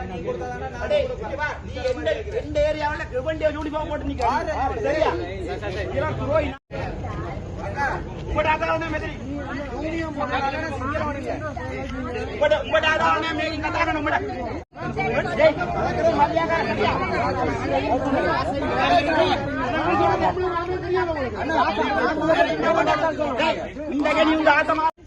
நீ எந்த எந்த ஏரியாவுல யூனிஃபார்ம் போட்டு சரியா இதெல்லாம் இங்க டேய், மரியாதை சரியா? இந்த கனி உங்க ஆத்தமா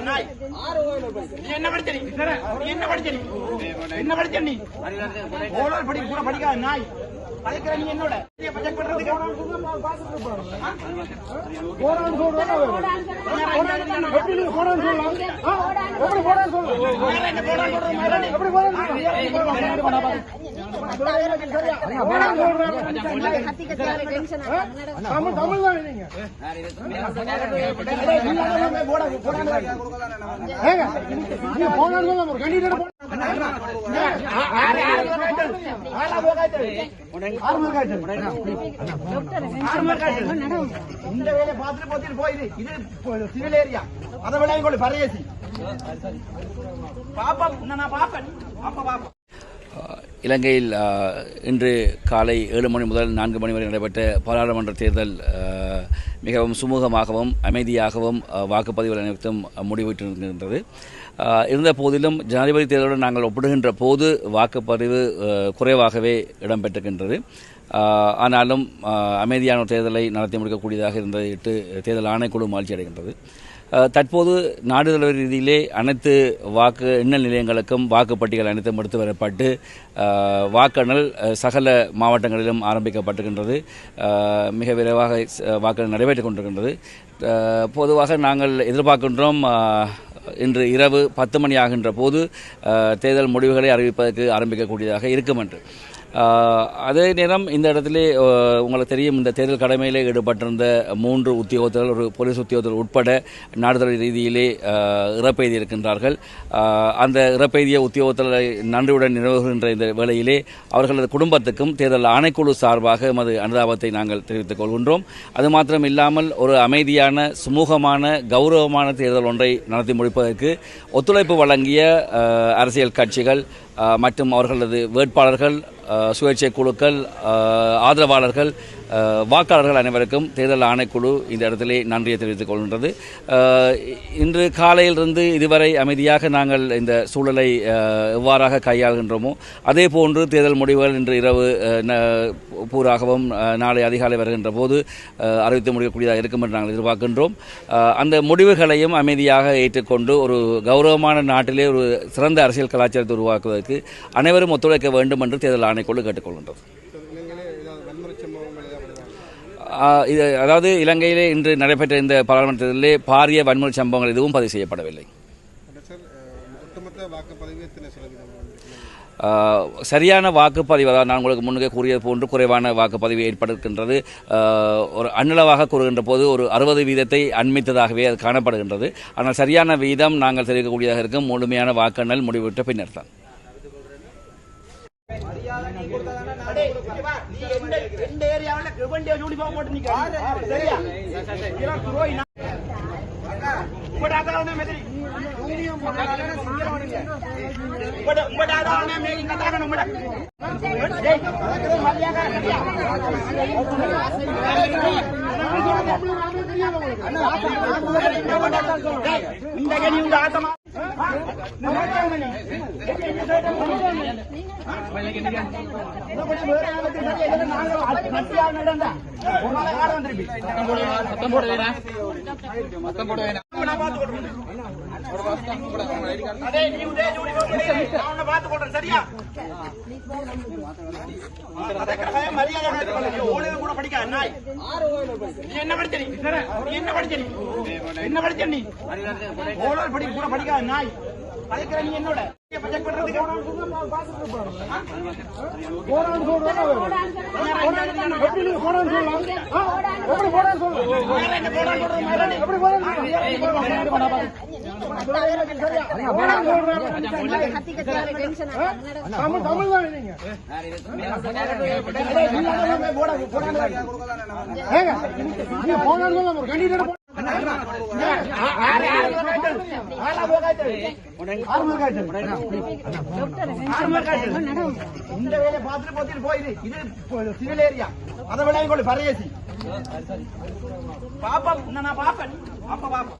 நாய். நீ என்ன படிச்ச நீ? என்ன படிச்ச நீ? என்ன படிச்ச நீ? ஓலர் படி கூட படிக்காத நாய். படிக்கிற நீ என்னோட? பண்றதுக்கு? இந்த வேலையை பார்த்துட்டு போத்திட்டு போயிரு இது சிவில் ஏரியா அதை பரையேசி பாப்பா நான் பாப்பேன். பாப்பா பாப்பா. இலங்கையில் இன்று காலை ஏழு மணி முதல் நான்கு மணி வரை நடைபெற்ற பாராளுமன்ற தேர்தல் மிகவும் சுமூகமாகவும் அமைதியாகவும் வாக்குப்பதிவு அனைத்தும் முடிவிட்டிருக்கின்றது இருந்த போதிலும் ஜனாதிபதி தேர்தலுடன் நாங்கள் ஒப்பிடுகின்ற போது வாக்குப்பதிவு குறைவாகவே இடம்பெற்றிருக்கின்றது. ஆனாலும் அமைதியான தேர்தலை நடத்தி முடிக்கக்கூடியதாக இருந்ததையிட்டு தேர்தல் ஆணைக்குழு மகிழ்ச்சி அடைகின்றது தற்போது நாடு ரீதியிலே அனைத்து வாக்கு எண்ணல் நிலையங்களுக்கும் வாக்குப்பட்டிகள் அனைத்தும் எடுத்து வரப்பட்டு வாக்கெண்ணல் சகல மாவட்டங்களிலும் ஆரம்பிக்கப்பட்டிருக்கின்றது. மிக விரைவாக அஹ், வாக்குகள் நடைபெற்றுக் கொண்டிருக்கின்றது. பொதுவாக நாங்கள் எதிர்பார்க்கின்றோம் இன்று இரவு பத்து மணி ஆகின்ற போது தேர்தல் முடிவுகளை அறிவிப்பதற்கு ஆரம்பிக்கக்கூடியதாக இருக்கும் என்று. அதே நேரம் இந்த இடத்திலே உங்களுக்கு தெரியும் இந்த தேர்தல் கடமையிலே ஈடுபட்டிருந்த மூன்று உத்தியோகத்தர்கள் ஒரு போலீஸ் உத்தியோகத்தர் உட்பட நாடுதல் ரீதியிலே இறப்பெய்தி இருக்கின்றார்கள். அந்த இறப்பெய்திய உத்தியோகத்தர்களை நன்றியுடன் நிறைவேறுகின்ற இந்த வேளையிலே அவர்களது குடும்பத்துக்கும் தேர்தல் ஆணைக்குழு சார்பாக எமது அனுதாபத்தை நாங்கள் தெரிவித்துக் கொள்கின்றோம். அது மாத்திரம் இல்லாமல் ஒரு அமைதியான சுமூகமான கௌரவமான தேர்தல் ஒன்றை நடத்தி முடிப்பதற்கு ஒத்துழைப்பு வழங்கிய அரசியல் கட்சிகள் மற்றும் அவர்களது வேட்பாளர்கள் சுயேட்சை குழுக்கள் ஆதரவாளர்கள் வாக்காளர்கள் அனைவருக்கும் தேர்தல் ஆணைக்குழு இந்த இடத்திலே நன்றியை தெரிவித்துக் கொள்கின்றது. இன்று காலையிலிருந்து இதுவரை அமைதியாக நாங்கள் இந்த சூழலை எவ்வாறாக கையாளுகின்றோமோ அதே போன்று தேர்தல் முடிவுகள் இன்று இரவு பூராகவும் நாளை அதிகாலை வருகின்ற போது அறிவித்து முடிக்கக்கூடியதாக இருக்கும் என்று நாங்கள் எதிர்பார்க்கின்றோம். அந்த முடிவுகளையும் அமைதியாக ஏற்றுக்கொண்டு ஒரு கௌரவமான நாட்டிலே ஒரு சிறந்த அரசியல் கலாச்சாரத்தை உருவாக்குவதற்கு அனைவரும் ஒத்துழைக்க வேண்டும் என்று தேர்தல் ஆணைக்குழு கேட்டுக்கொள்கின்றது. இது அதாவது இலங்கையிலே இன்று நடைபெற்ற இந்த பாராளுமன்ற தேர்தலிலே பாரிய வன்முறை சம்பவங்கள் எதுவும் பதிவு செய்யப்படவில்லை. சரியான வாக்குப்பதிவு அதாவது நான் உங்களுக்கு முன்னே கூறியது போன்று குறைவான வாக்குப்பதிவு ஏற்படுகின்றது ஒரு அன்னளவாக கூறுகின்ற போது ஒரு அறுபது வீதத்தை அண்மித்ததாகவே அது காணப்படுகின்றது. ஆனால் சரியான வீதம் நாங்கள் தெரிவிக்கக்கூடியதாக இருக்கும். முழுமையான வாக்கெண்ணல் முடிவிட்ட பின்னர் தான் நீ எந்த எந்த ஏரியாவுல கவர்மெண்ட் யூனிஃபார்ம் போட்டு நிக்க சரியா? இதெல்லாம் துரோகி உங்களோட அதான் மெதிரி. மேல இங்க தாக்கணும் உங்களோட டேய், மரியாதை இந்த கனி உங்க ஆத்தமா. சரியா கூட படிக்க நாய் நீ என்ன படிச்ச நீ? என்ன படிச்ச நீ? என்ன படிச்ச நீ கூட படிக்காத நாய். என்னோட போடான்னு எப்படி நீங்க போடான்னு சொல்லலாம் எப்படி போடான்னு சொல்லு. வேற என்ன போடான்னு சொல்றது, வேற என்ன? எப்படி போடான்னு சொல்லு. வேற என்ன போடான்னு சொல்லு. போடான்னு சொல்றேன். தமிழ் தமிழ் தான் நீங்க போடாது போடாது ஏங்க நீங்க போடான்னு சொல்ல ஒரு கண்டிப்பா இந்த வேலையை பார்த்துட்டு பார்த்துட்டு போயிரு இது சிவில் ஏரியா அதை விளையாடி கொண்டு பரதேசி பாப்பா நான் பாப்பேன். பாப்பா பாப்பா.